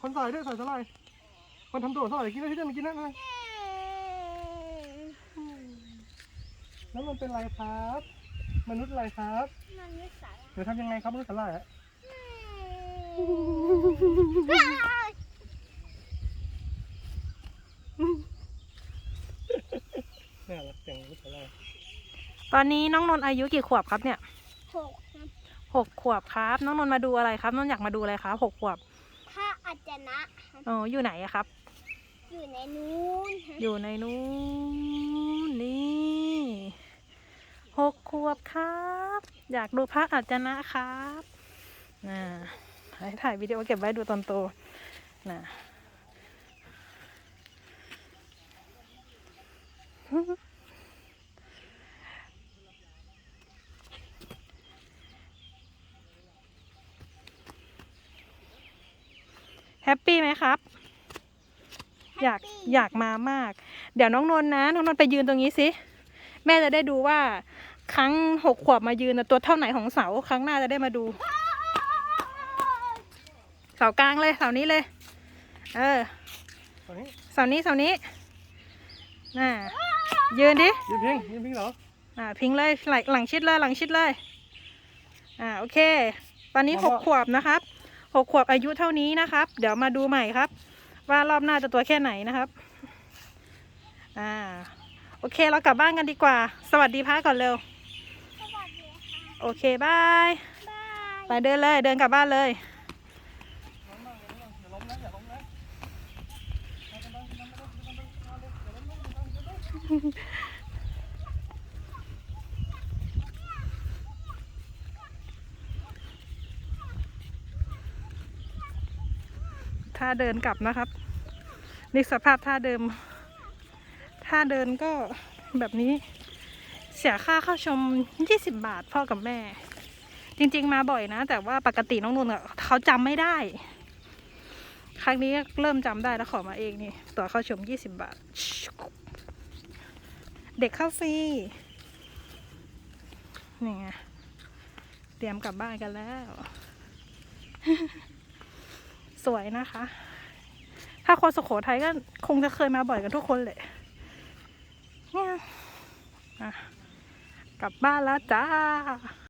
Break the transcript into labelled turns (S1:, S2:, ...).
S1: คนใส่ด้วยใส่สลายคนทำตัวสลายกินได้ที่เดินกินได้ไหมแล้วมันเป็นไรครับ มนุษย์อะไรครับ
S2: มันไม่สาย
S1: เดี๋ยวทำยังไงครับมนุษย์สลายอะน่ารักจังมนุษย์สลาย
S3: ตอนนี้น้องนนท์อายุกี่ขวบครับเนี่ย
S2: หกครับ
S3: หกขวบครับ น้องนนท์มาดูอะไรครับน้องอยากมาดูอะไรครับหกขวบ
S2: ถ้า อาจารย์ครับ
S3: อ๋อ อยู่ไหนอะครับ
S2: อยู่ในนู้นครับ
S3: อยู่ในนู้นนี่หกขวบครับ อยากดูพระอาจนะครับน่ะให้ถ่ายวิดีโอเก็บไว้ดูตอนโตน่ะ แฮปปี้ไหมครับ อยากอยากมามาก เดี๋ยวน้องนนท์นะน้องนนท์ไปยืนตรงนี้สิ แม่จะได้ดูว่า ครั้งหกขวบมายืนน่ะตัวเท่าไหนของเสาครั้งหน้าจะได้มาดู เสากลางเลยเสานี้เลย เออ
S1: ตอนนี้
S3: เสานี้เสานี้น่ะยืนดิ
S1: ยืนพิงยืนพิงเหรอ
S3: อ่าพิงเลยหลังหลังชิดเลยหลังชิดเลย อ่าโอเค ตอนนี้หกขวบนะครับ หกขวบอายุเท่านี้นะครับ เดี๋ยวมาดูใหม่ครับ ว่ารอบหน้าจะตัวแค่ไหนนะครับ อ่า โอเคเรากลับบ้านกันดีกว่า สวัสดีพระก่อนเร็ว
S2: สวัสดีค่ะ
S3: โอเคบาย
S2: บาย
S3: ไปเดินเลย เดินกลับบ้านเลย
S1: อย่าล้มนะอย่าล้มนะ
S3: ท่าเดินกลับนะครับ นี่สภาพท่าเดิม ท่าเดินก็แบบนี้ เสียค่าเข้าชม 20 บาทพ่อกับแม่ จริงๆมาบ่อยนะ แต่ว่าปกติน้องนุ่นเขาจำไม่ได้ ครั้งนี้เริ่มจำได้แล้วขอมาเองนี่ตั๋วเข้าชม 20 บาท เด็กเข้าฟรีนี่ไงเตรียมกลับบ้านกันแล้ว สวยนะคะ ถ้าคนสุโขทัยก็คงจะเคยมาบ่อยกันทุกคนเลยเนี่ยกลับบ้านแล้วจ้า